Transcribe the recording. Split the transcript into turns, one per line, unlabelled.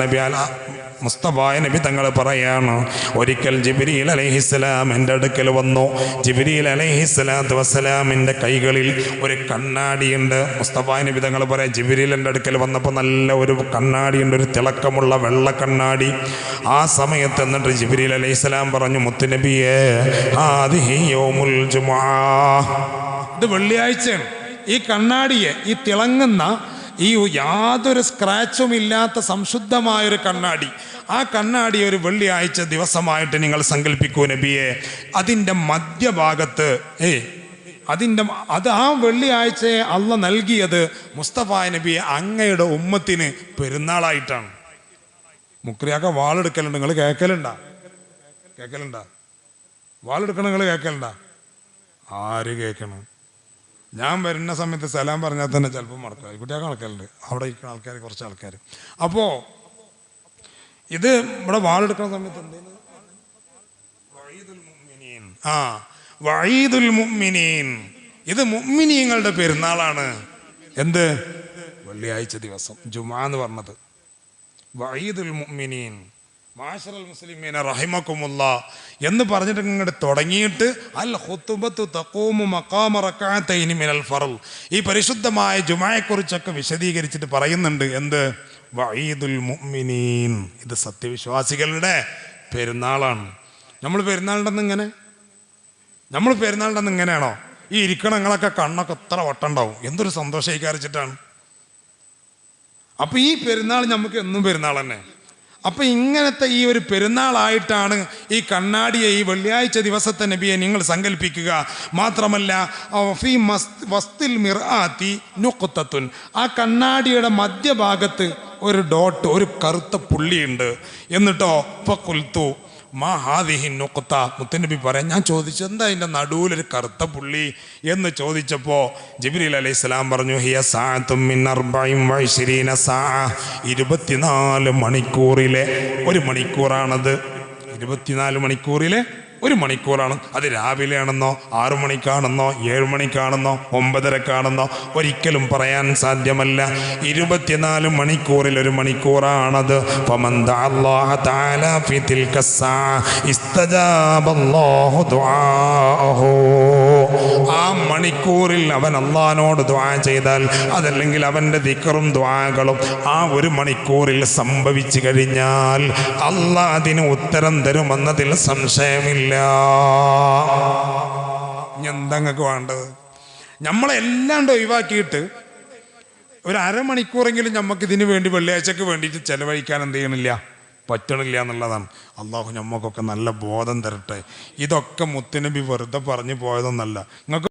നബി അല മുസ്തഫായ നബി തങ്ങൾ പറയാണ് ഒരിക്കൽ ജിബിരിയിൽ അലഹിസ്സലാം എന്റെ അടുക്കൽ വന്നു. ജിബിരിയിൽ അലഹിസ്സലാത്തു വസ്സലാമിന്റെ കൈകളിൽ ഒരു കണ്ണാടിയുണ്ട്. മുസ്തഫായ നബി തങ്ങൾ പറയാം ജിബിരിയിൽ എന്റെ അടുക്കൽ വന്നപ്പോൾ നല്ല ഒരു കണ്ണാടിയുണ്ട് ഒരു തിളക്കമുള്ള വെള്ള കണ്ണാടി. ആ സമയത്ത് എന്നിട്ട് ജിബിരിയിൽ അലൈഹിസ്സലാം പറഞ്ഞു മുത്തുനബിയെ
ഇത് വെള്ളിയാഴ്ചയാണ്. ഈ കണ്ണാടിയെ ഈ തിളങ്ങുന്ന ഈ യാതൊരു സ്ക്രാച്ചും ഇല്ലാത്ത സംശുദ്ധമായൊരു കണ്ണാടി. ആ കണ്ണാടി ഒരു വെള്ളിയാഴ്ച ദിവസമായിട്ട് നിങ്ങൾ സങ്കല്പിക്കൂ നബിയെ. അതിന്റെ മധ്യഭാഗത്ത് ഏ അതിന്റെ അത് ആ വെള്ളിയാഴ്ചയെ അല്ല നൽകിയത് മുസ്തഫ നബിയെ അങ്ങയുടെ ഉമ്മത്തിന് പെരുന്നാളായിട്ടാണ്. മുക്രിയാക്ക വാളെടുക്കലുണ്ട് നിങ്ങൾ കേൾക്കലുണ്ടാ? കേൾക്കലുണ്ടാ? വാളെടുക്കണം നിങ്ങൾ കേൾക്കലുണ്ടാ? ആര് കേൾക്കണം? ഞാൻ വരുന്ന സമയത്ത് സലാം പറഞ്ഞാൽ തന്നെ ചിലപ്പോൾ മറക്കും. കുട്ടിയൊക്കെ ആൾക്കാരുണ്ട്. അവിടെ ഇരിക്കുന്ന ആൾക്കാർ കുറച്ച് ആൾക്കാർ അപ്പോൾ ഇത് ഇവിടെ വാളെടുക്കുന്ന സമയത്ത് എന്തേലും. ആ വഴീദുൽ മുഅ്മിനീൻ. ഇത് മുഅ്മിനീങ്ങളുടെ പെരുന്നാളാണ്. എന്ത്? വെള്ളിയാഴ്ച ദിവസം. ജുമാ എന്ന് പറഞ്ഞത്. വഴീദുൽ മുഅ്മിനീൻ. മാഷറൽ മുസ്ലിമീന റഹിമക്കുമുള്ള എന്ന് പറഞ്ഞിട്ട് ഇങ്ങോട്ട് തുടങ്ങിയിട്ട് അൽ ഹുത്തുബത്ത് തഖൂമു മഖാമ റക്അത്തൈനി മിനൽ ഫറൽ ഈ പരിശുദ്ധമായ ജുമായെക്കുറിച്ചൊക്കെ വിശദീകരിച്ചിട്ട് പറയുന്നുണ്ട് എന്ത്? വഈദുൽ മുഅ്മിനീൻ. ഇത് സത്യവിശ്വാസികളുടെ പെരുന്നാളാണ്. നമ്മൾ പെരുന്നാളുണ്ടെന്ന് ഇങ്ങനെ നമ്മൾ പെരുന്നാളുണ്ടെന്ന് ഇങ്ങനെയാണോ ഈ ഇരിക്കണങ്ങളൊക്കെ കണ്ണൊക്കെ എത്ര വട്ടുണ്ടാവും എന്തൊരു സന്തോഷം വിചാരിച്ചിട്ടാണ് അപ്പോൾ ഈ പെരുന്നാൾ നമുക്ക് എന്നും പെരുന്നാൾ തന്നെ അപ്പൊ ഇങ്ങനത്തെ ഈ ഒരു പെരുന്നാളായിട്ടാണ് ഈ കണ്ണാടിയെ ഈ വെള്ളിയാഴ്ച ദിവസത്തെ നബിയെ നിങ്ങൾ സങ്കല്പിക്കുക. മാത്രമല്ല വസ്തിൽ മിർആത്തി നുക്കുത്തത്തുൻ ആ കണ്ണാടിയുടെ മധ്യഭാഗത്ത് ഒരു ഡോട്ട് ഒരു കറുത്ത പുള്ളിയുണ്ട്. എന്നിട്ടോ ഇപ്പൊ കുൽത്തു മാ ഹാദിഹി നുക്ത മുത്തനബി പറയാം ഞാൻ ചോദിച്ചു എന്താ അതിന്റെ നടുവിലൊരു കറുത്ത പുള്ളി? എന്ന് ചോദിച്ചപ്പോൾ ജിബ്രീൽ അലൈഹി സ്വലാം പറഞ്ഞു ഹിയ വഇശ്രീന സാഅ. ഇരുപത്തിനാല് മണിക്കൂറിലെ ഒരു മണിക്കൂറാണത്. ഇരുപത്തിനാല് മണിക്കൂറിലെ ഒരു മണിക്കൂറാണ്. അത് രാവിലെ ആണെന്നോ ആറു മണിക്കാണെന്നോ ഏഴ് മണിക്കാണെന്നോ ഒമ്പതരക്കാണെന്നോ ഒരിക്കലും പറയാൻ സാധ്യമല്ല. ഇരുപത്തിനാല് മണിക്കൂറിൽ ഒരു മണിക്കൂറാണത്. ആ മണിക്കൂറിൽ അവൻ അള്ളഹാനോട് ദ്വാ ചെയ്താൽ അതല്ലെങ്കിൽ അവന്റെ ദിക്കറും ദ്വാകളും ആ ഒരു മണിക്കൂറിൽ സംഭവിച്ചു കഴിഞ്ഞാൽ അള്ളാഹ് അതിന് ഉത്തരം തരുമെന്നതിൽ സംശയമില്ല. നിങ്ങൾക്ക് വേണ്ടത്? നമ്മളെല്ലാം ഒഴിവാക്കിയിട്ട് ഒരു അരമണിക്കൂറെങ്കിലും നമുക്ക് ഇതിന് വേണ്ടി വെള്ളിയാഴ്ചക്ക് വേണ്ടിയിട്ട് ചെലവഴിക്കാൻ എന്ത് ചെയ്യണില്ല? പറ്റണില്ല എന്നുള്ളതാണ്. അള്ളാഹു നമുക്കൊക്കെ നല്ല ബോധം തരട്ടെ. ഇതൊക്കെ മുത്തുനബി വെറുതെ പറഞ്ഞു പോയതൊന്നല്ല. നിങ്ങൾക്ക്